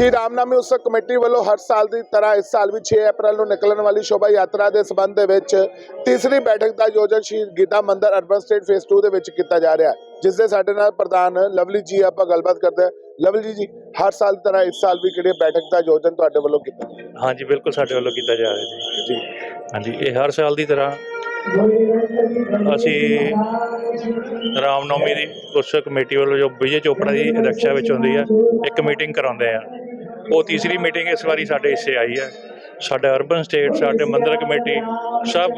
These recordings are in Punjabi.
ਸ਼੍ਰੀ ਰਾਮਨਾਮੀ ਉਤਸਵ ਕਮੇਟੀ ਵੱਲੋਂ ਹਰ ਸਾਲ ਦੀ ਤਰ੍ਹਾਂ ਇਸ ਸਾਲ ਵੀ 6 ਅਪ੍ਰੈਲ ਨੂੰ ਨਿਕਲਣ ਵਾਲੀ ਸ਼ੋਭਾ ਯਾਤਰਾ ਦੇ ਸਬੰਧ ਦੇ ਵਿੱਚ ਤੀਸਰੀ ਬੈਠਕ ਦਾ ਆਯੋਜਨ ਸ਼੍ਰੀ ਗੀਤਾ ਮੰਦਿਰ ਅਰਬਨ ਸਟੇਟ ਫੇਸ 2 ਦੇ ਵਿੱਚ ਕੀਤਾ ਜਾ ਰਿਹਾ ਹੈ ਜਿਸ ਦੇ ਸਾਡੇ ਨਾਲ ਪ੍ਰਧਾਨ ਲਵਲੀ ਜੀ ਆਪਾਂ ਗੱਲਬਾਤ ਕਰਦੇ ਹਾਂ। ਲਵਲੀ ਜੀ ਹਰ ਸਾਲ ਦੀ ਤਰ੍ਹਾਂ ਇਸ ਸਾਲ ਵੀ ਕਿਹੜੀ ਬੈਠਕ ਦਾ ਆਯੋਜਨ ਤੁਹਾਡੇ ਵੱਲੋਂ ਕੀਤਾ ਜਾ ਰਿਹਾ ਹਾਂਜੀ ਬਿਲਕੁਲ ਸਾਡੇ ਵੱਲੋਂ ਕੀਤਾ ਜਾ ਰਿਹਾ ਜੀ। ਜੀ। ਹਾਂਜੀ ਇਹ ਹਰ ਸਾਲ ਦੀ ਤਰ੍ਹਾਂ ਅਸੀਂ ਰਾਮਨੌਮੀ ਦੀ ਉਤਸਵ ਕਮੇਟੀ ਵੱਲੋਂ ਜੋ ਵਿਜੇ ਚੋਪੜਾ ਦੀ ਅਧਿਕਸ਼ਤਾ ਵਿੱਚ ਹੁੰਦੀ ਹੈ ਇੱਕ ਮੀਟਿੰਗ ਕਰਾਉਂਦੇ ਆ ਉਹ ਤੀਸਰੀ ਮੀਟਿੰਗ ਇਸ ਵਾਰੀ ਸਾਡੇ ਹਿੱਸੇ ਆਈ ਹੈ। ਸਾਡਾ ਅਰਬਨ ਸਟੇਟ ਸਾਡੇ ਮੰਦਰ ਕਮੇਟੀ ਸਭ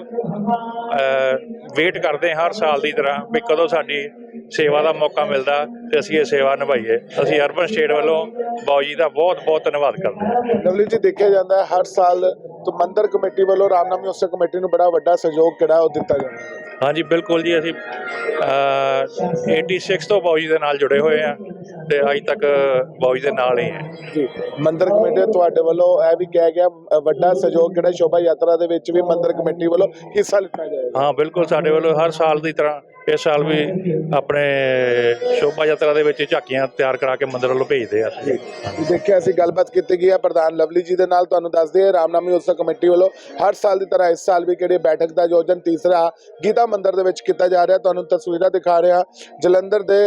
ਵੇਟ ਕਰਦੇ ਹਰ ਸਾਲ ਦੀ ਤਰ੍ਹਾਂ ਵੀ ਕਦੋਂ ਸਾਡੀ ਸੇਵਾ ਦਾ ਮੌਕਾ ਮਿਲਦਾ ਤੇ ਅਸੀਂ ਇਹ ਸੇਵਾ ਨਿਭਾਈਏ। ਅਸੀਂ ਅਰਬਨ ਸਟੇਟ ਵੱਲੋਂ ਬਾਊ ਜੀ ਦਾ ਬਹੁਤ ਬਹੁਤ ਧੰਨਵਾਦ ਕਰਦੇ ਹਾਂ। ਲਵਲੀ ਜੀ, ਦੇਖਿਆ ਜਾਂਦਾ ਹੈ ਹਰ ਸਾਲ ਤੋਂ ਮੰਦਿਰ ਕਮੇਟੀ ਵੱਲੋਂ ਰਾਮਨਾਮੀ ਉਤਸਵ ਕਮੇਟੀ ਨੂੰ ਬੜਾ ਵੱਡਾ ਸਹਿਯੋਗ ਕਿਹੜਾ ਉਹ ਦਿੱਤਾ ਜਾਂਦਾ ਹੈ ਹਾਂਜੀ ਬਿਲਕੁਲ ਜੀ ਅਸੀਂ ਅਹ, 86 ਤੋਂ ਬਾਊ ਜੀ ਦੇ ਨਾਲ ਜੁੜੇ ਹੋਏ ਆ ਤੇ ਅੱਜ ਤੱਕ ਬਾਊ ਜੀ ਦੇ ਨਾਲ ਹੀ ਹੈ। ਜੀ ਮੰਦਿਰ ਕਮੇਟੀ ਤੁਹਾਡੇ ਵੱਲੋਂ ਇਹ ਵੀ ਕਿਹਾ ਗਿਆ ਵੱਡਾ ਸਹਿਯੋਗ ਕਿਹੜਾ ਸ਼ੋਭਾ ਯਾਤਰਾ ਦੇ ਵਿੱਚ ਵੀ ਮੰਦਿਰ ਕਮੇਟੀ ਵੱਲੋਂ ਹਿੱਸਾ ਲਿੱਤਾ ਜਾਏਗਾ। ਹਾਂ ਬਿਲਕੁਲ ਸਾਡੇ ਵੱਲੋਂ ਹਰ ਸਾਲ ਦੀ ਤਰ੍ਹਾਂ ਇਸ ਸਾਲ ਵੀ ਆਪਣੇ ਸ਼ੋਭਾ ਯਾਤਰਾ ਦੇ ਵਿੱਚ ਝਾਕੀਆਂ ਤਿਆਰ ਕਰਾ ਕੇ ਮੰਦਰ ਵੱਲੋਂ ਭੇਜਦੇ ਆ ਅਸੀਂ। ਦੇਖਿਆ ਅਸੀਂ ਗੱਲਬਾਤ ਕੀਤੀ ਗਈ ਹੈ ਪ੍ਰਧਾਨ ਲਵਲੀ ਜੀ ਦੇ ਨਾਲ ਤੁਹਾਨੂੰ ਦੱਸਦੇ ਹਾਂ ਰਾਮਨਾਮੀ ਉਤਸਵ ਕਮੇਟੀ ਵੱਲੋਂ ਹਰ ਸਾਲ ਦੀ ਤਰ੍ਹਾਂ ਇਸ ਸਾਲ ਵੀ ਕਿਹੜੀ ਬੈਠਕ ਦਾ ਆਯੋਜਨ ਤੀਸਰਾ ਗੀਤਾ ਮੰਦਰ ਦੇ ਵਿੱਚ ਕੀਤਾ ਜਾ ਰਿਹਾ, ਤੁਹਾਨੂੰ ਤਸਵੀਰਾਂ ਦਿਖਾ ਰਿਹਾ ਜਲੰਧਰ ਦੇ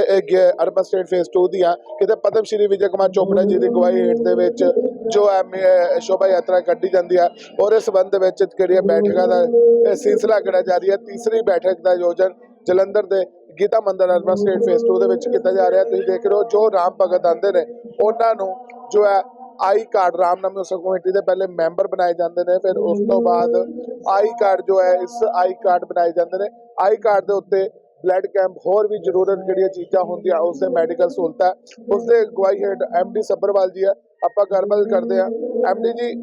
ਅਰਬਨ ਸਟੇਟ ਫੇਸ 2 ਦੀਆਂ, ਕਿਤੇ ਪਦਮ ਸ਼੍ਰੀ ਵਿਜੇ ਕੁਮਾਰ ਚੋਪੜਾ ਜੀ ਦੀ ਅਗਵਾਈ ਹੇਠ ਦੇ ਵਿੱਚ ਜੋ ਹੈ ਸ਼ੋਭਾ ਯਾਤਰਾ ਕੱਢੀ ਜਾਂਦੀ ਹੈ ਔਰ ਇਸ ਸੰਬੰਧ ਵਿੱਚ ਕਿਹੜੀਆਂ ਬੈਠਕਾਂ ਦਾ ਇਹ ਸਿਲਸਿਲਾ ਕਿਹੜਾ ਜਾਰੀ ਹੈ ਤੀਸਰੀ ਬੈਠਕ ਦਾ ਆਯੋਜਨ ਜਲੰਧਰ ਦੇ ਗੀਤਾ ਮੰਦਰ ਅਰਬਨ ਸਟੇਟ ਫੇਸ 2 ਦੇ ਵਿੱਚ ਕੀਤਾ ਜਾ ਰਿਹਾ। ਤੁਸੀਂ ਦੇਖ ਰਹੇ ਹੋ ਜੋ ਰਾਮ ਭਗਤ ਆਂਦੇ ਨੇ, ਉਹਨਾਂ ਨੂੰ ਜੋ ਹੈ ਆਈ ਕਾਰਡ ਰਾਮਨਾਮੀ ਉਤਸਵ ਕਮੇਟੀ ਦੇ ਪਹਿਲੇ ਮੈਂਬਰ ਬਣਾਏ ਜਾਂਦੇ ਨੇ। ਫਿਰ ਉਸ ਤੋਂ ਬਾਅਦ ਆਈ ਕਾਰਡ ਜੋ ਹੈ, ਇਸ ਆਈ ਕਾਰਡ ਬਣਾਏ ਜਾਂਦੇ ਨੇ। ਆਈ ਕਾਰਡ ਦੇ ਉੱਤੇ ਬਲੱਡ ਕੈਂਪ ਹੋਰ ਵੀ ਜ਼ਰੂਰਤ ਜਿਹੜੀਆਂ ਚੀਜ਼ਾਂ ਹੁੰਦੀਆਂ, ਉਸ ਦੇ ਮੈਡੀਕਲ ਸਹੂਲਤਾਂ ਉਸ ਦੇ ਅਗਵਾਈ ਹੇਠ ਐਮਡੀ ਸੱਬਰਵਾਲ ਜੀ ਹੈ। ਆਪਾਂ ਗੱਲਬਾਤ ਕਰਦੇ ਹਾਂ। ਐਮਡੀ ਜੀ,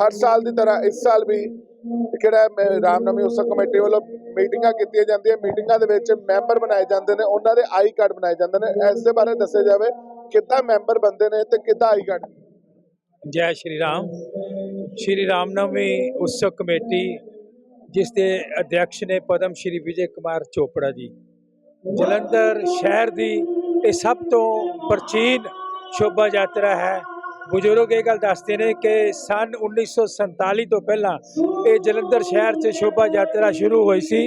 ਹਰ ਸਾਲ ਦੀ ਤਰ੍ਹਾਂ ਇਸ ਸਾਲ ਵੀ ਕਿਹੜਾ ਮੈਂ ਰਾਮਨਾਮੀ ਉਤਸਵ ਕਮੇਟੀ ਵੱਲੋਂ ਮੀਟਿੰਗਾਂ ਕੀਤੀਆਂ ਜਾਂਦੀਆਂ। ਮੀਟਿੰਗਾਂ ਦੇ ਵਿੱਚ ਮੈਂਬਰ ਬਣਾਏ ਜਾਂਦੇ ਨੇ। ਉਹਨਾਂ ਦੇ ਆਈ ਕਾਰਡ ਬਣਾਏ ਜਾਂਦੇ ਨੇ। ਇਸ ਦੇ ਬਾਰੇ ਦੱਸਿਆ ਜਾਵੇ, ਕਿੱਦਾਂ ਮੈਂਬਰ ਬੰਦੇ ਨੇ ਤੇ ਕਿੱਦਾਂ ਆਈ ਕਾਰਡ? ਜੈ ਸ਼੍ਰੀ ਰਾਮ। ਸ਼੍ਰੀ ਰਾਮਨਵਮੀ ਉਤਸਵ ਕਮੇਟੀ, ਜਿਸ ਦੇ ਅਧਿਕਸ਼ ਨੇ ਪਦਮ ਸ਼੍ਰੀ ਵਿਜੇ ਕੁਮਾਰ ਚੋਪੜਾ ਜੀ। ਜਲੰਧਰ ਸ਼ਹਿਰ ਦੀ ਇਹ ਸਭ ਤੋਂ ਪ੍ਰਾਚੀਨ ਸ਼ੋਭਾ ਯਾਤਰਾ ਹੈ। ਬਜ਼ੁਰਗ ਇਹ ਗੱਲ ਦੱਸਦੇ ਨੇ ਕਿ ਸਨ 1947 ਤੋਂ ਪਹਿਲਾਂ ਇਹ ਜਲੰਧਰ ਸ਼ਹਿਰ 'ਚ ਸ਼ੋਭਾ ਯਾਤਰਾ ਸ਼ੁਰੂ ਹੋਈ ਸੀ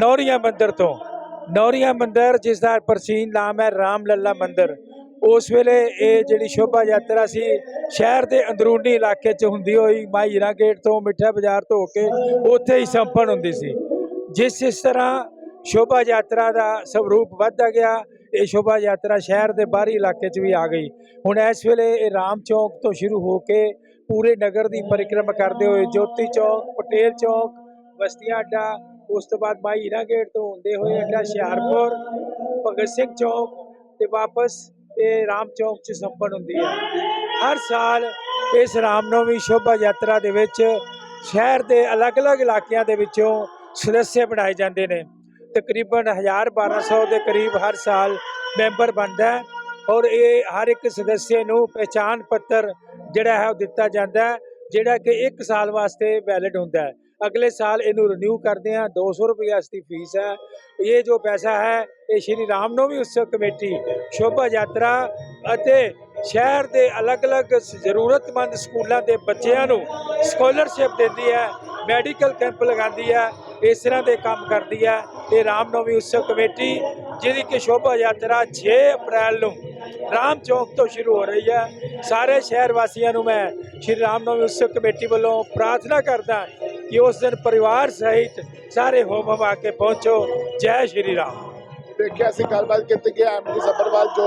ਨੌਰੀਆਂ ਮੰਦਿਰ ਤੋਂ। ਨੌਰੀਆ ਮੰਦਿਰ ਜਿਸ ਦਾ ਪ੍ਰਾਚੀਨ ਨਾਮ ਹੈ ਰਾਮ ਲੱਲਾ ਮੰਦਿਰ। ਉਸ ਵੇਲੇ ਇਹ ਜਿਹੜੀ ਸ਼ੋਭਾ ਯਾਤਰਾ ਸੀ ਸ਼ਹਿਰ ਦੇ ਅੰਦਰੂਨੀ ਇਲਾਕੇ 'ਚ ਹੁੰਦੀ ਹੋਈ ਮਾਈ ਗੇਟ ਤੋਂ ਮਿੱਠਾ ਬਾਜ਼ਾਰ ਤੋਂ ਹੋ ਕੇ ਉੱਥੇ ਹੀ ਸੰਪਨ ਹੁੰਦੀ ਸੀ। ਜਿਸ ਇਸ ਤਰ੍ਹਾਂ ਸ਼ੋਭਾ ਯਾਤਰਾ ਦਾ ਸਰੂਪ ਵੱਧਦਾ ਗਿਆ ਇਹ ਸ਼ੋਭਾ ਯਾਤਰਾ ਸ਼ਹਿਰ ਦੇ ਬਾਹਰੀ ਇਲਾਕੇ 'ਚ ਵੀ ਆ ਗਈ। ਹੁਣ ਇਸ ਵੇਲੇ ਇਹ ਰਾਮ ਚੌਕ ਤੋਂ ਸ਼ੁਰੂ ਹੋ ਕੇ ਪੂਰੇ ਨਗਰ ਦੀ ਪਰਿਕਰਮ ਕਰਦੇ ਹੋਏ ਜੋਤੀ ਚੌਕ, ਪਟੇਲ ਚੌਕ ਬਸਤੀਆਂ ਅੱਡਾ, ਉਸ ਤੋਂ ਬਾਅਦ ਮਾਈ ਹੀਰਾ ਗੇਟ ਤੋਂ ਹੁੰਦੇ ਹੋਏ ਅੱਡਾ ਹੁਸ਼ਿਆਰਪੁਰ, ਭਗਤ ਸਿੰਘ ਚੌਕ ਤੇ ਵਾਪਸ ਇਹ ਰਾਮ ਚੌਕ 'ਚ ਸੰਪੰਨ ਹੁੰਦੀ ਹੈ। ਹਰ ਸਾਲ ਇਸ ਰਾਮਨਵਮੀ ਸ਼ੋਭਾ ਯਾਤਰਾ ਦੇ ਵਿੱਚ ਸ਼ਹਿਰ ਦੇ ਅਲੱਗ-ਅਲੱਗ ਇਲਾਕਿਆਂ ਦੇ ਵਿੱਚੋਂ ਸਦੱਸਿਆ ਬਣਾਏ ਜਾਂਦੇ ਨੇ। ਤਕਰੀਬਨ 1000 1200 ਦੇ ਕਰੀਬ ਹਰ ਸਾਲ ਮੈਂਬਰ ਬਣਦਾ ਹੈ ਔਰ ਇਹ ਹਰ ਇੱਕ ਸਦੱਸਿਆ ਨੂੰ ਪਹਿਚਾਣ ਪੱਤਰ ਜਿਹੜਾ ਹੈ ਉਹ ਦਿੱਤਾ ਜਾਂਦਾ ਹੈ, ਜਿਹੜਾ ਕਿ 1 ਸਾਲ ਵਾਸਤੇ ਵੈਲਿਡ ਹੁੰਦਾ ਹੈ। ਅਗਲੇ ਸਾਲ ਇਹਨੂੰ ਰਿਨਿਊ ਕਰਦੇ ਆ 200 ਰੁਪਏ ਇਸ ਦੀ ਫੀਸ ਹੈ। ਇਹ ਜੋ ਪੈਸਾ ਹੈ, ਇਹ ਸ਼੍ਰੀ ਰਾਮਨਵਮੀ ਉਤਸਵ ਕਮੇਟੀ ਸ਼ੋਭਾ ਯਾਤਰਾ ਅਤੇ ਸ਼ਹਿਰ ਦੇ ਅਲੱਗ-ਅਲੱਗ ਜ਼ਰੂਰਤਮੰਦ ਸਕੂਲਾਂ ਦੇ ਬੱਚਿਆਂ ਨੂੰ ਸਕਾਲਰਸ਼ਿਪ ਦਿੰਦੀ ਹੈ ਮੈਡੀਕਲ ਕੈਂਪ ਲਗਾਉਂਦੀ ਹੈ। ਇਸ ਤਰ੍ਹਾਂ ਦੇ ਕੰਮ ਕਰਦੀ ਹੈ ਇਹ ਰਾਮਨਵਮੀ ਉਤਸਵ ਕਮੇਟੀ, ਜਿਹਦੀ ਕਿ ਸ਼ੋਭਾ ਯਾਤਰਾ 6 ਅਪ੍ਰੈਲ ਨੂੰ ਰਾਮ ਚੌਕ ਤੋਂ ਸ਼ੁਰੂ ਹੋ ਰਹੀ ਹੈ ਸਾਰੇ ਸ਼ਹਿਰ ਵਾਸੀਆਂ ਨੂੰ ਮੈਂ ਸ਼੍ਰੀ ਰਾਮਨਵਮੀ ਉਤਸਵ ਕਮੇਟੀ ਵੱਲੋਂ ਪ੍ਰਾਰਥਨਾ ਕਰਦਾ ਕਿ ਉਸ ਦਿਨ ਪਰਿਵਾਰ ਸਹਿਤ ਸਾਰੇ ਹੋਮ ਹਮ ਆ ਕੇ ਪਹੁੰਚੋ। ਜੈ ਸ਼੍ਰੀ ਰਾਮ। ਦੇਖਿਆ ਅਸੀਂ ਗੱਲਬਾਤ ਕੀਤੀ ਕਿ ਐਮਡੀ ਸੱਭਰਵਾਲ ਜੋ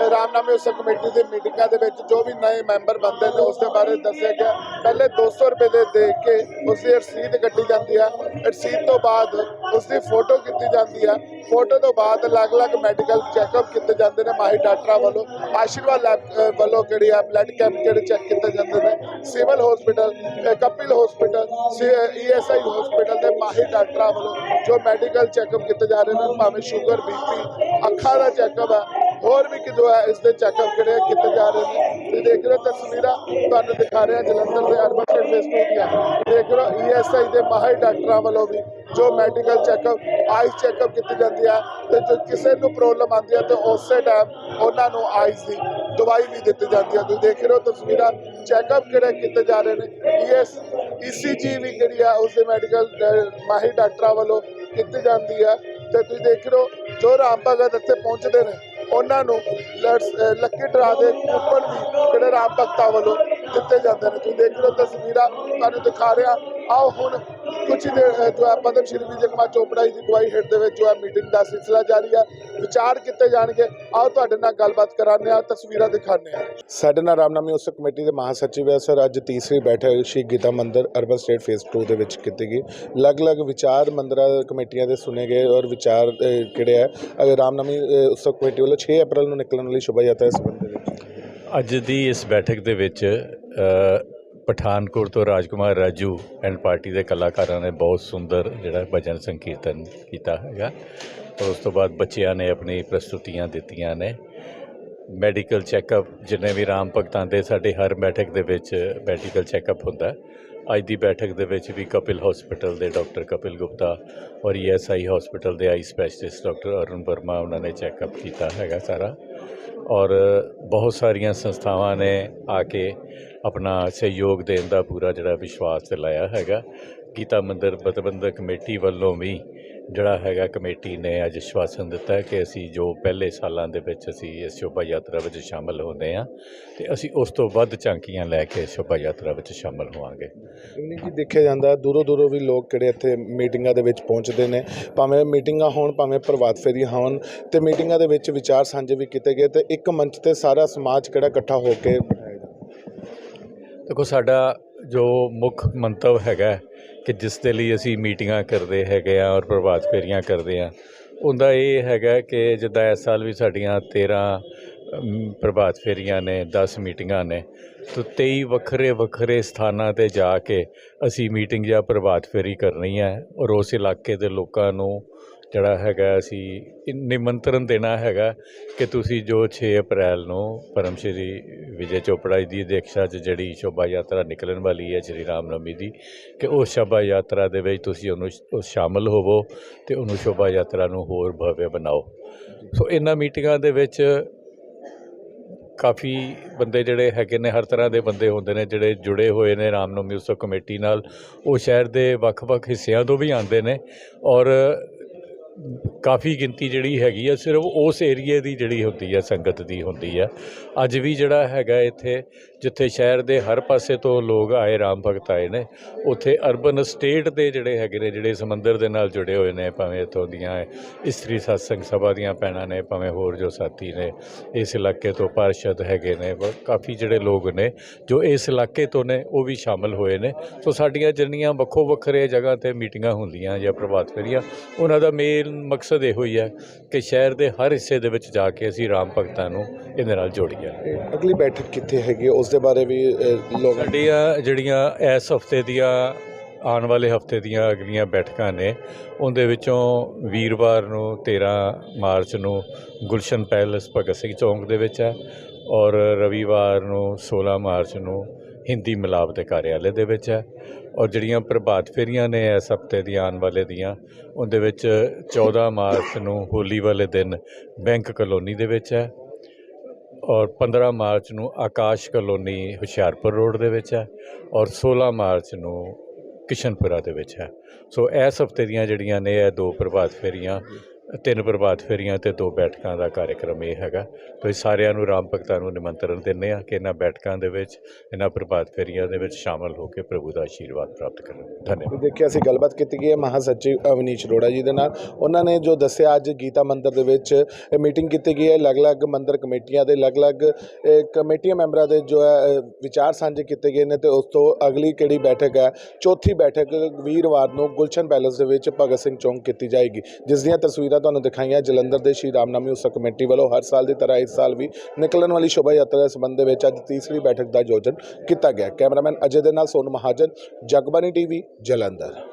ਇਹ ਉਸ ਕਮੇਟੀ ਦੀ ਮੀਟਿੰਗਾਂ ਦੇ ਵਿੱਚ ਜੋ ਵੀ ਨਵੇਂ ਮੈਂਬਰ ਬਣਦੇ ਨੇ ਉਸ ਦੇ ਬਾਰੇ ਦੱਸਿਆ ਗਿਆ। ਪਹਿਲੇ 200 ਰੁਪਏ ਦੇ ਦੇ ਕੇ ਉਸ ਦੀ ਰਸੀਦ ਕੱਟੀ ਜਾਂਦੀ ਹੈ ਰਸੀਦ ਤੋਂ ਬਾਅਦ ਉਸ ਦੀ ਫੋਟੋ ਕੀਤੀ ਜਾਂਦੀ ਹੈ ਫੋਟੋ ਤੋਂ ਬਾਅਦ ਅਲੱਗ-ਅਲੱਗ ਮੈਡੀਕਲ ਚੈੱਕਅਪ ਕੀਤੇ ਜਾਂਦੇ ਨੇ ਮਾਹਿਰ ਡਾਕਟਰਾਂ ਵੱਲੋਂ। ਆਸ਼ੀਰਵਾਦ ਲੈਬ ਵੱਲੋਂ ਕਿਹੜੀ ਆ ਬਲੱਡ ਕੈਂਪ ਕਿਹੜੇ ਚੈੱਕ ਕੀਤੇ ਜਾਂਦੇ ਨੇ। Civil hospital Kapil hospital ESI hospital ਦੇ ਮਾਹਿਰ ਡਾਕਟਰਾਂ ਵੱਲੋਂ ਜੋ ਮੈਡੀਕਲ ਚੈੱਕਅਪ ਕੀਤੇ ਜਾ ਰਹੇ ਨੇ, ਭਾਵੇਂ ਸ਼ੂਗਰ ਬੀਪੀ ਅੱਖਾਂ ਦਾ ਚੈੱਕਅਪ ਹੈ ਹੋਰ ਵੀ ਕਿਦੋਂ ਹੈ, ਇਸ ਦੇ ਚੈੱਕਅਪ ਕਿਹੜੇ ਕੀਤੇ ਜਾ ਰਹੇ ਨੇ? ਤੁਸੀਂ ਦੇਖ ਰਹੇ ਹੋ ਤਸਵੀਰਾਂ, ਤੁਹਾਨੂੰ ਦਿਖਾ ਰਹੇ ਹਾਂ ਜਲੰਧਰ ਦੇ ਅਰਬਨ ਫੇਸ ਟੂ ਦੀਆਂ ਦੇਖ ਰਹੇ ਹੋ ਈਐਸਆਈ ਦੇ ਮਾਹਿਰ ਡਾਕਟਰਾਂ ਵੱਲੋਂ ਵੀ ਜੋ ਮੈਡੀਕਲ ਚੈੱਕਅਪ ਆਈਸ ਚੈੱਕਅਪ ਕੀਤੀ ਜਾਂਦੀ ਹੈ ਤੇ ਜੋ ਕਿਸੇ ਨੂੰ ਪ੍ਰੋਬਲਮ ਆਉਂਦੀ ਹੈ ਤੇ ਉਸੇ ਟਾਈਮ ਉਹਨਾਂ ਨੂੰ ਆਈਸ ਦੀ ਦਵਾਈ ਵੀ ਦਿੱਤੀ ਜਾਂਦੀ ਹੈ ਤੁਸੀਂ ਦੇਖ ਰਹੇ ਹੋ ਤਸਵੀਰਾਂ ਚੈੱਕਅਪ ਕਿਹੜੇ ਕੀਤੇ ਜਾ ਰਹੇ ਨੇ? ਈਐਸ ਈਸੀਜੀ ਵੀ ਜਿਹੜੀ ਆ ਉਸ ਦੇ ਮੈਡੀਕਲ ਮਾਹਿਰ ਡਾਕਟਰਾਂ ਵੱਲੋਂ ਕੀਤੀ ਜਾਂਦੀ ਹੈ ਤੇ ਤੁਸੀਂ ਦੇਖ ਰਹੇ ਹੋ ਜੋ ਰਾਮ ਭਗਤ ਇੱਥੇ ਪਹੁੰਚਦੇ ਨੇ ਉਹਨਾਂ ਨੂੰ ਲੜਸ- ਲੱਕੀ ਡਰਾ ਦੇ ਕੂਪਨ ਵੀ ਜਿਹੜੇ ਰਾਮ ਭਗਤਾਂ ਵੱਲੋਂ ਦਿੱਤੇ ਜਾਂਦੇ ਨੇ। ਤੁਸੀਂ ਦੇਖ ਰਹੇ ਤਸਵੀਰਾਂ, ਤੁਹਾਨੂੰ ਦਿਖਾ ਰਿਹਾ। ਆਓ ਹੁਣ ਕੁਝ ਜੋ ਹੈ ਪਦਮ ਸ਼੍ਰੀ ਵਿਜੇ ਕੁਮਾਰ ਚੋਪੜਾ ਜੀ ਦੀ ਅਗਵਾਈ ਹੇਠ ਦੇ ਵਿੱਚ ਜੋ ਹੈ ਮੀਟਿੰਗ ਦਾ ਸਿਲਸਿਲਾ ਜਾਰੀ ਹੈ ਵਿਚਾਰ ਕੀਤੇ ਜਾਣਗੇ। ਆਓ ਤੁਹਾਡੇ ਨਾਲ ਗੱਲਬਾਤ ਕਰਾਉਂਦੇ ਆ ਤਸਵੀਰਾਂ ਦਿਖਾਉਂਦੇ ਆ ਸਾਡੇ ਨਾਲ ਰਾਮਨਾਮੀ ਉਸ ਕਮੇਟੀ ਦੇ ਮਹਾਸਚਿਵ ਹੈ ਸਰ। ਅੱਜ ਤੀਸਰੀ ਬੈਠਕ ਸ਼੍ਰੀ ਗੀਤਾ ਮੰਦਿਰ ਅਰਬਨ ਸਟੇਟ ਫੇਸ 2 ਦੇ ਵਿੱਚ ਕੀਤੀ ਗਈ। ਅਲੱਗ-ਅਲੱਗ ਵਿਚਾਰ ਮੰਦਰਾਂ ਕਮੇਟੀਆਂ ਦੇ ਸੁਣੇ ਗਏ ਔਰ ਵਿਚਾਰ ਕਿਹੜੇ ਹੈ ਅਗਰ ਰਾਮਨਾਮੀ ਉਤਸਵ ਕਮੇਟੀ ਵੱਲੋਂ 6 ਅਪ੍ਰੈਲ ਨੂੰ ਨਿਕਲਣ ਵਾਲੀ ਸ਼ੋਭਾ ਯਾਤਰਾ ਇਸ ਸੰਬੰਧ ਦੇ ਵਿੱਚ। ਅੱਜ ਦੀ ਇਸ ਬੈਠਕ ਦੇ ਵਿੱਚ ਪਠਾਨਕੋਟ ਤੋਂ ਰਾਜਕੁਮਾਰ ਰਾਜੂ ਐਂਡ ਪਾਰਟੀ ਦੇ ਕਲਾਕਾਰਾਂ ਨੇ ਬਹੁਤ ਸੁੰਦਰ ਜਿਹੜਾ ਭਜਨ ਸੰਕੀਰਤਨ ਕੀਤਾ ਹੈਗਾ। ਔਰ ਉਸ ਤੋਂ ਬਾਅਦ ਬੱਚਿਆਂ ਨੇ ਆਪਣੀ ਪ੍ਰਸਤੁਤੀਆਂ ਦਿੱਤੀਆਂ ਨੇ। ਮੈਡੀਕਲ ਚੈੱਕਅਪ, ਜਿੰਨੇ ਵੀ ਰਾਮ ਭਗਤਾਂ ਦੇ ਸਾਡੇ ਹਰ ਬੈਠਕ ਦੇ ਵਿੱਚ ਮੈਡੀਕਲ ਚੈੱਕਅਪ ਹੁੰਦਾ। ਅੱਜ ਦੀ ਬੈਠਕ ਦੇ ਵਿੱਚ ਵੀ ਕਪਿਲ ਹਸਪੀਟਲ ਦੇ ਡਾਕਟਰ ਕਪਿਲ ਗੁਪਤਾ ਔਰ ਈਐਸਆਈ ਹਸਪੀਟਲ ਦੇ eye specialist doctor Arun Verma ਉਹਨਾਂ ਨੇ ਚੈੱਕਅਪ ਕੀਤਾ ਹੈਗਾ ਸਾਰਾ। ਔਰ ਬਹੁਤ ਸਾਰੀਆਂ ਸੰਸਥਾਵਾਂ ਨੇ ਆ ਕੇ ਆਪਣਾ ਸਹਿਯੋਗ ਦੇਣ ਦਾ ਪੂਰਾ ਜਿਹੜਾ ਵਿਸ਼ਵਾਸ ਦਿਲਾਇਆ ਹੈਗਾ। ਗੀਤਾ ਮੰਦਿਰ ਪ੍ਰਬੰਧਕ ਕਮੇਟੀ ਵੱਲੋਂ ਵੀ ਜਿਹੜਾ ਹੈਗਾ ਕਮੇਟੀ ਨੇ ਅੱਜ ਆਸ਼ਵਾਸਨ ਦਿੱਤਾ ਕਿ ਅਸੀਂ ਜੋ ਪਹਿਲੇ ਸਾਲਾਂ ਦੇ ਵਿੱਚ ਅਸੀਂ ਇਸ ਸ਼ੋਭਾ ਯਾਤਰਾ ਵਿੱਚ ਸ਼ਾਮਲ ਹੁੰਦੇ ਹਾਂ ਤੇ ਅਸੀਂ ਉਸ ਤੋਂ ਵੱਧ ਝਾਂਕੀਆਂ ਲੈ ਕੇ ਸ਼ੋਭਾ ਯਾਤਰਾ ਵਿੱਚ ਸ਼ਾਮਲ ਹੋਵਾਂਗੇ। ਇੰਨੀ ਕੀ ਦੇਖਿਆ ਜਾਂਦਾ ਦੂਰੋਂ ਦੂਰੋਂ ਵੀ ਲੋਕ ਕਿਹੜੇ ਇੱਥੇ ਮੀਟਿੰਗਾਂ ਦੇ ਵਿੱਚ ਪਹੁੰਚਦੇ ਨੇ ਭਾਵੇਂ ਮੀਟਿੰਗਾਂ ਹੋਣ ਭਾਵੇਂ ਪ੍ਰਭਾਤ ਫੇਰੀਆਂ ਹੋਣ ਤੇ ਮੀਟਿੰਗਾਂ ਦੇ ਵਿੱਚ ਵਿਚਾਰ ਸਾਂਝੇ ਵੀ ਕੀਤੇ ਗਏ ਤੇ ਇੱਕ ਮੰਚ ਤੇ ਸਾਰਾ ਸਮਾਜ ਕਿਹੜਾ ਇਕੱਠਾ ਹੋ ਕੇ ਦੇਖੋ ਸਾਡਾ ਜੋ ਮੁੱਖ ਮੰਤਵ ਹੈਗਾ ਕਿ ਜਿਸ ਦੇ ਲਈ ਅਸੀਂ ਮੀਟਿੰਗਾਂ ਕਰਦੇ ਹੈਗੇ ਆ ਔਰ ਪ੍ਰਭਾਤ ਫੇਰੀਆਂ ਕਰਦੇ ਆ ਉਹਦਾ ਇਹ ਹੈਗਾ ਕਿ ਜਿੱਦਾਂ ਇਸ ਸਾਲ ਵੀ ਸਾਡੀਆਂ 13 ਪ੍ਰਭਾਤ ਫੇਰੀਆਂ ਨੇ 10 ਮੀਟਿੰਗਾਂ ਨੇ, ਤੋ 23 ਵੱਖਰੇ ਵੱਖਰੇ ਸਥਾਨਾਂ ਤੇ ਜਾ ਕੇ ਅਸੀਂ ਮੀਟਿੰਗ ਜਾਂ ਪ੍ਰਭਾਤ ਫੇਰੀ ਕਰਨੀ ਹੈ ਔਰ ਉਸ ਇਲਾਕੇ ਦੇ ਲੋਕਾਂ ਨੂੰ ਜਿਹੜਾ ਹੈਗਾ ਅਸੀਂ ਨਿਮੰਤਰਣ ਦੇਣਾ ਹੈਗਾ ਕਿ ਤੁਸੀਂ ਜੋ 6 ਅਪ੍ਰੈਲ ਨੂੰ ਪਰਮ ਸ਼੍ਰੀ ਵਿਜੇ ਚੋਪੜਾ ਜੀ ਦੀ ਅਧਿਕਸ਼ਤਾ 'ਚ ਜਿਹੜੀ ਸ਼ੋਭਾ ਯਾਤਰਾ ਨਿਕਲਣ ਵਾਲੀ ਹੈ ਸ਼੍ਰੀ ਰਾਮ ਨਵਮੀ ਦੀ, ਕਿ ਉਹ ਸ਼ੋਭਾ ਯਾਤਰਾ ਦੇ ਵਿੱਚ ਤੁਸੀਂ ਉਹਨੂੰ ਸ਼- ਸ਼ਾਮਲ ਹੋਵੋ ਤੇ ਉਹਨੂੰ ਸ਼ੋਭਾ ਯਾਤਰਾ ਨੂੰ ਹੋਰ ਭਵਯ ਬਣਾਓ। ਸੋ ਇਹਨਾਂ ਮੀਟਿੰਗਾਂ ਦੇ ਵਿੱਚ ਕਾਫੀ ਬੰਦੇ ਜਿਹੜੇ ਹੈਗੇ ਨੇ, ਹਰ ਤਰ੍ਹਾਂ ਦੇ ਬੰਦੇ ਹੁੰਦੇ ਨੇ ਜਿਹੜੇ ਜੁੜੇ ਹੋਏ ਨੇ ਰਾਮਨਵਮੀ ਉਤਸਵ ਕਮੇਟੀ ਨਾਲ, ਉਹ ਸ਼ਹਿਰ ਦੇ ਵੱਖ-ਵੱਖ ਹਿੱਸਿਆਂ ਤੋਂ ਵੀ ਆਉਂਦੇ ਨੇ ਔਰ ਕਾਫੀ ਗਿਣਤੀ ਜਿਹੜੀ ਹੈਗੀ ਆ, ਸਿਰਫ ਉਸ ਏਰੀਏ ਦੀ ਜਿਹੜੀ ਹੁੰਦੀ ਹੈ ਸੰਗਤ ਦੀ ਹੁੰਦੀ ਆ। ਅੱਜ ਵੀ ਜਿਹੜਾ ਹੈਗਾ ਇੱਥੇ, ਜਿੱਥੇ ਸ਼ਹਿਰ ਦੇ ਹਰ ਪਾਸੇ ਤੋਂ ਲੋਕ ਆਏ, ਰਾਮ ਭਗਤ ਆਏ ਨੇ, ਉੱਥੇ ਅਰਬਨ ਸਟੇਟ ਦੇ ਜਿਹੜੇ ਹੈਗੇ ਨੇ, ਜਿਹੜੇ ਸਮੁੰਦਰ ਦੇ ਨਾਲ ਜੁੜੇ ਹੋਏ ਨੇ, ਭਾਵੇਂ ਇੱਥੋਂ ਦੀਆਂ ਇਸਤਰੀ ਸਤਸੰਗ ਸਭਾ ਦੀਆਂ ਭੈਣਾਂ ਨੇ, ਭਾਵੇਂ ਹੋਰ ਜੋ ਸਾਥੀ ਨੇ, ਇਸ ਇਲਾਕੇ ਤੋਂ ਪਾਰਸ਼ਦ ਹੈਗੇ ਨੇ ਕਾਫੀ ਜਿਹੜੇ ਲੋਕ ਨੇ, ਜੋ ਇਸ ਇਲਾਕੇ ਤੋਂ ਨੇ, ਉਹ ਵੀ ਸ਼ਾਮਲ ਹੋਏ ਨੇ। ਸੋ ਸਾਡੀਆਂ ਜਿੰਨੀਆਂ ਵੱਖੋ ਵੱਖਰੇ ਜਗ੍ਹਾ ਤੇ ਮੀਟਿੰਗਾਂ ਹੁੰਦੀਆਂ ਜਾਂ ਪ੍ਰਭਾਤ ਫੇਰੀਆਂ, ਉਹਨਾਂ ਦਾ ਮੇਨ ਮਕਸਦ ਇਹੋ ਹੀ ਹੈ ਕਿ ਸ਼ਹਿਰ ਦੇ ਹਰ ਹਿੱਸੇ ਦੇ ਵਿੱਚ ਜਾ ਕੇ ਅਸੀਂ ਰਾਮ ਭਗਤਾਂ ਨੂੰ ਇਹਦੇ ਨਾਲ ਜੋੜੀਏ। ਅਗਲੀ ਬੈਠਕ ਕਿੱਥੇ ਹੈਗੀ ਉਸ ਦੇ ਬਾਰੇ ਵੀ ਲੋਕ ਸਾਡੀਆਂ ਜਿਹੜੀਆਂ ਇਸ ਹਫ਼ਤੇ ਦੀਆਂ ਆਉਣ ਵਾਲੇ ਹਫ਼ਤੇ ਦੀਆਂ ਅਗਲੀਆਂ ਬੈਠਕਾਂ ਨੇ ਉਹਦੇ ਵਿੱਚੋਂ ਵੀਰਵਾਰ ਨੂੰ 13 ਮਾਰਚ ਨੂੰ ਗੁਲਸ਼ਨ ਪੈਲਸ ਭਗਤ ਸਿੰਘ ਚੌਂਕ ਦੇ ਵਿੱਚ ਹੈ ਔਰ ਰਵੀਵਾਰ ਨੂੰ 16 ਮਾਰਚ ਨੂੰ ਹਿੰਦੀ ਮਿਲਾਪ ਦੇ ਕਾਰਿਆਲੇ ਦੇ ਵਿੱਚ ਹੈ। ਔਰ ਜਿਹੜੀਆਂ ਪ੍ਰਭਾਤ ਫੇਰੀਆਂ ਨੇ ਇਸ ਹਫ਼ਤੇ ਦੀਆਂ ਆਉਣ ਵਾਲੇ ਦੀਆਂ, ਉਹਦੇ ਵਿੱਚ 14 ਮਾਰਚ ਨੂੰ ਹੋਲੀ ਵਾਲੇ ਦਿਨ ਬੈਂਕ ਕਲੋਨੀ ਦੇ ਵਿੱਚ ਹੈ ਔਰ 15 ਮਾਰਚ ਨੂੰ ਆਕਾਸ਼ ਕਲੋਨੀ ਹੁਸ਼ਿਆਰਪੁਰ ਰੋਡ ਦੇ ਵਿੱਚ ਹੈ ਔਰ 16 ਮਾਰਚ ਨੂੰ ਕਿਸ਼ਨਪੁਰਾ ਦੇ ਵਿੱਚ ਹੈ। ਸੋ ਇਸ ਹਫ਼ਤੇ ਦੀਆਂ ਜਿਹੜੀਆਂ ਨੇ ਇਹ ਦੋ ਪ੍ਰਭਾਤ ਫੇਰੀਆਂ ਤਿੰਨ ਪ੍ਰਭਾਤ ਫੇਰੀਆਂ ਤੇ ਦੋ ਬੈਠਕਾਂ ਦਾ ਕਾਰਜਕ੍ਰਮ ਇਹ ਹੈਗਾ। ਤੋ ਸਾਰਿਆਂ ਨੂੰ ਰਾਮ ਭਗਤਾਂ ਨੂੰ ਨਿਮੰਤਰਣ ਦਿੰਦੇ ਆ ਕਿ ਇਹਨਾਂ ਬੈਠਕਾਂ ਦੇ ਵਿੱਚ, ਇਹਨਾਂ ਪ੍ਰਭਾਤ ਫੇਰੀਆਂ ਦੇ ਵਿੱਚ ਸ਼ਾਮਲ ਹੋ ਕੇ ਪ੍ਰਭੂ ਦਾ ਆਸ਼ੀਰਵਾਦ ਪ੍ਰਾਪਤ ਕਰਨ। ਧੰਨਵਾਦ। ਦੇਖਿਆ ਅਸੀਂ ਗੱਲਬਾਤ ਕੀਤੀ ਗਈ ਹੈ ਮਹਾਸਚਿਵ ਅਵਨੀਸ਼ ਅਰੋੜਾ ਜੀ ਦੇ ਨਾਲ। ਉਹਨਾਂ ਨੇ ਜੋ ਦੱਸਿਆ, ਅੱਜ ਗੀਤਾ ਮੰਦਿਰ ਦੇ ਵਿੱਚ ਮੀਟਿੰਗ ਕੀਤੀ ਗਈ ਹੈ। ਅਲੱਗ-ਅਲੱਗ ਮੰਦਿਰ ਕਮੇਟੀਆਂ ਦੇ, ਅਲੱਗ-ਅਲੱਗ ਕਮੇਟੀਆਂ ਮੈਂਬਰਾਂ ਦੇ ਜੋ ਹੈ ਵਿਚਾਰ ਸਾਂਝੇ ਕੀਤੇ ਗਏ ਨੇ ਤੇ ਉਸ ਤੋਂ ਅਗਲੀ ਕਿਹੜੀ ਬੈਠਕ ਹੈ? ਚੌਥੀ ਬੈਠਕ ਵੀਰਵਾਰ ਨੂੰ ਗੁਲਸ਼ਨ ਪੈਲੇਸ ਦੇ ਵਿੱਚ ਭਗਤ ਸਿੰਘ ਚੌਂਕ ਕੀਤੀ ਜਾਏਗੀ, ਜਿਸ ਦੀਆਂ ਤਸਵੀਰਾਂ ਤੁਹਾਨੂੰ ਦਿਖਾਈਆਂ ਜਲੰਧਰ ਦੇ ਸ਼੍ਰੀ ਰਾਮਨਾਮੀ ਉਤਸਵ ਕਮੇਟੀ ਵੱਲੋਂ ਹਰ ਸਾਲ ਦੀ ਤਰ੍ਹਾਂ ਇਸ ਸਾਲ ਵੀ ਨਿਕਲਣ ਵਾਲੀ ਸ਼ੋਭਾ ਯਾਤਰਾ ਦੇ ਸੰਬੰਧ ਦੇ ਵਿੱਚ ਅੱਜ ਤੀਸਰੀ ਬੈਠਕ ਦਾ ਆਯੋਜਨ ਕੀਤਾ ਗਿਆ। ਕੈਮਰਾਮੈਨ ਅਜੇ ਦੇ ਨਾਲ ਸੋਨ ਮਹਾਜਨ ਜਗਬਾਨੀ ਟੀਵੀ, ਜਲੰਧਰ।